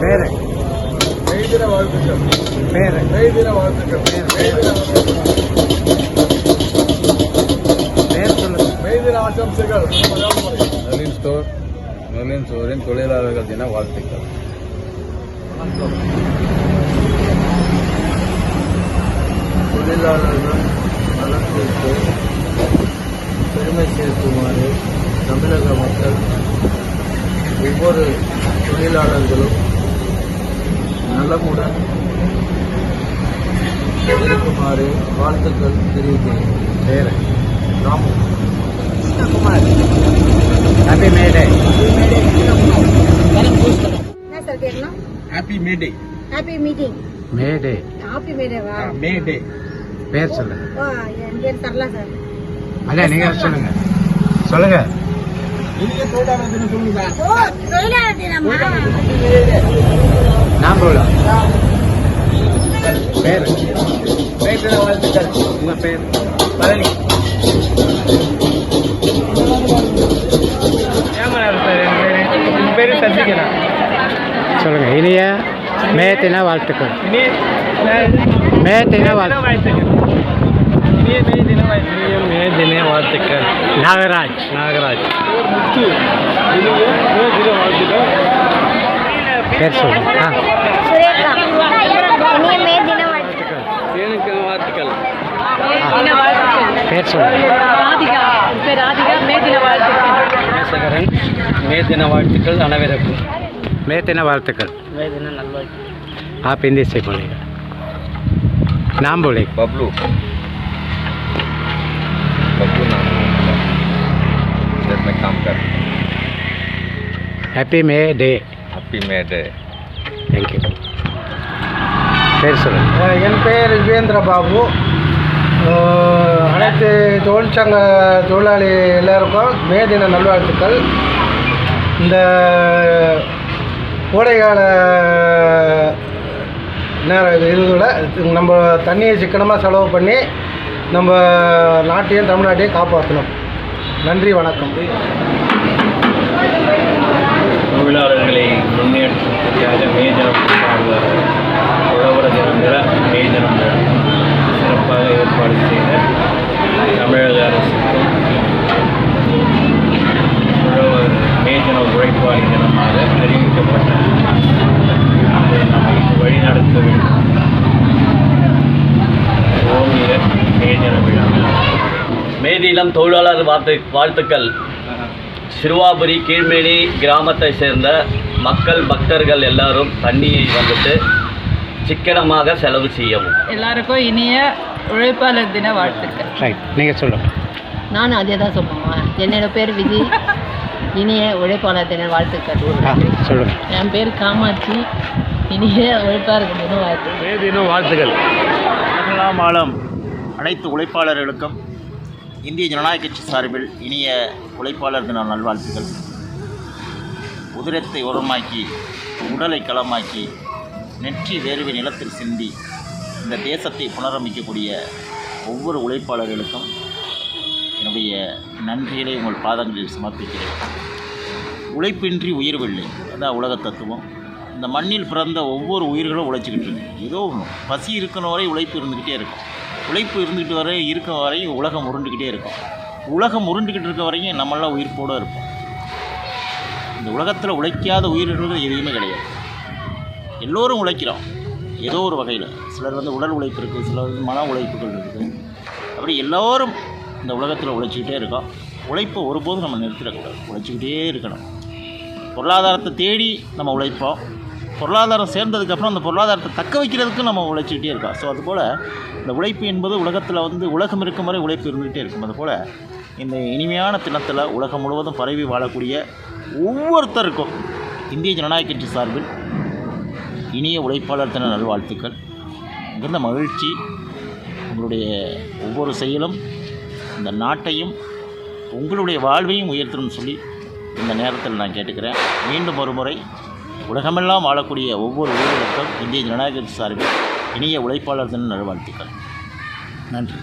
பேரு மெய்தின வாழ்த்துக்கள் பேரு மெய்தின வாழ்த்துக்கள் மெய்தின பேர் சொல்லுங்க மெய்தின ஆசம்சைகள் மலையாள முறை மெர்லின் ஸ்டோர் மெர்லின் ஸ்டோரின் தொழிலாளர்கள் தின வாழ்த்துக்கள் தொழிலாளர்கள் நலத்திற்கு பெருமை தமிழக மக்கள் ஒவ்வொரு தொழிலாளர்களும் நலமுடன் இருக்குமாறு வாழ்த்துக்கள் தெரிவிக்கிறேன். பேரு Ramu happy May Day happy May Day happy meeting May Day happy மேடேவா May Day பேர் சொல்லுங்க. என் பேர் சரளா சார். நீங்க சொல்லுங்க. சொல்லுங்க. நான் போகலாம் பேர். மெய்தின வாழ்த்துக்கள் உங்க பேர். பழனி. பேரு. சசிகலா. சொல்லுங்க. இனிய மே தின வாழ்த்துக்கள். இனி மே தின வாழ்த்துக்கள். இனிய வாழ்த்துக்கள். தின வாழ்த்துக்கள் நாகராஜ் நாகராஜ் முத்து இனிய மே தின வாழ்த்துக்கள் பேர் சொல்லுங்க ஆ சுரேகா இனிய மே தின வாழ்த்துக்கள் எனக்கு வாழ்த்துக்கள் பேர் சொல்லுங்க ராதிகா பேர் ராதிகா மேதின வாழ்த்துக்கள் நேசகரன் மே தின வாழ்த்துக்கள் அனைவருக்கும் மே தின வாழ்த்துக்கள் மே தின நல்வாழ்த்துக்கள் आप हिंदी से बोलेगा नाम बोलेगा Bablu Bablu Namakkal happy May Day happy May Day thank you பேர் சொல்லுங்கள் என் பெயர் யுகேந்திர பாபு. அனைத்து தொழிற்சங்க தொழிலாளி எல்லோருக்கும் மே தின நல்வாழ்த்துக்கள். இந்த கோடைக்கால நேரம் இதில் நம்ம தண்ணியை சிக்கனமாக செலவு பண்ணி நம்ம நாட்டையும் தமிழ்நாட்டையும் காப்பாற்றணும். நன்றி வணக்கம். தொழிலாளர்களை முன்னேற்றத்திற்காக மே தினம் உழவர உழவர் தினங்கிற மே தினம் சிறப்பாக ஏற்பாடு செய்த தமிழக அரசுக்கும் உழவர் மே தின உழைப்பாளி தினமாக அறிவிக்கப்பட்ட அதை நம்மை வழிநடத்த வேண்டும் ஓவிய மே தின விழா மே தினம் தொழிலாளர் வாழ்த்து வாழ்த்துக்கள். சிறுவாபுரி கீழ்மேனி கிராமத்தை சேர்ந்த மக்கள் பக்தர்கள் எல்லாரும் தண்ணியை வந்துட்டு சிக்கனமாக செலவு செய்யவும். எல்லாருக்கும் இனிய உழைப்பாளர் தின வாழ்த்துக்கள். ரைட் நீங்கள் சொல்லுங்கள் நானும் அதே தான் சொல்லுவேன். என்னோட பேர் விஜய் இனிய உழைப்பாளர் தின வாழ்த்துக்கள். சொல்லுங்கள் என் பேர் காமாட்சி. இனிய உழைப்பாளர் தின வாழ்த்துக்கள். மே தினம் வாழ்த்துக்கள். ஆளும் அனைத்து உழைப்பாளர்களுக்கும் இந்திய ஜனநாயக கட்சி சார்பில் இனிய உழைப்பாளர் தின நல்வாழ்த்துக்கள். உதிரத்தை உரமாக்கி உடலை களமாக்கி நெற்றி வேர்வை நிலத்தில் சிந்தி இந்த தேசத்தை புனரமைக்கக்கூடிய ஒவ்வொரு உழைப்பாளர்களுக்கும் என்னுடைய நன்றிகளை உங்கள் பாதங்களில் சமர்ப்பிக்கிறேன். உழைப்பின்றி உயிர்வில்லை அதான் உலக தத்துவம். இந்த மண்ணில் பிறந்த ஒவ்வொரு உயிர்களும் உழைச்சிக்கிட்டு இருக்கு. ஏதோ ஒன்று பசி இருக்கணும் வரை உழைப்பு இருந்துக்கிட்டே இருக்கும். உழைப்பு இருந்துக்கிட்டு வரை இருக்க வரையும் உலகம் உருண்டுக்கிட்டே இருக்கும். உலகம் உருண்டுக்கிட்டு இருக்க வரையும் நம்மளாம் உயிர்ப்போடு இருப்போம். இந்த உலகத்தில் உழைக்காத உயிரினங்கள் எதுவுமே கிடையாது. எல்லோரும் உழைக்கிறோம். ஏதோ ஒரு வகையில். சிலர் வந்து உடல் உழைப்பு இருக்குது சிலர் வந்து மன உழைப்புகள் இருக்குது அப்படி எல்லோரும் இந்த உலகத்தில் உழைச்சிக்கிட்டே இருக்கோம். உழைப்பை ஒருபோதும் நம்ம நிறுத்திடக்கூடாது. உழைச்சிக்கிட்டே இருக்கணும். பொருளாதாரத்தை தேடி நம்ம உழைப்போம். பொருளாதாரம் சேர்ந்ததுக்கப்புறம் அந்த பொருளாதாரத்தை தக்க வைக்கிறதுக்கு நம்ம உழைச்சிக்கிட்டே இருக்கோம். ஸோ அதுபோல் இந்த உழைப்பு என்பது உலகத்தில் வந்து உலகம் இருக்கும் வரை உழைப்பு இருந்துகிட்டே இருக்கும். அதுபோல் இந்த இனிமையான தினத்தில் உலகம் முழுவதும் பரவி வாழக்கூடிய ஒவ்வொருத்தருக்கும் இந்திய ஜனநாயக கட்சி சார்பில் இனிய உழைப்பாளர் தின நல்வாழ்த்துக்கள். மிகுந்த மகிழ்ச்சி. உங்களுடைய ஒவ்வொரு செயலும் இந்த நாட்டையும் உங்களுடைய வாழ்வையும் உயர்த்தணும்னு சொல்லி இந்த நேரத்தில் நான் கேட்டுக்கிறேன். மீண்டும் ஒரு முறை உலகமெல்லாம் வாழக்கூடிய ஒவ்வொரு உயிர்களுக்கும் இந்திய ஜனநாயக சார்பில் இனிய உழைப்பாளர் தின நல்வாழ்த்துக்கள். நன்றி.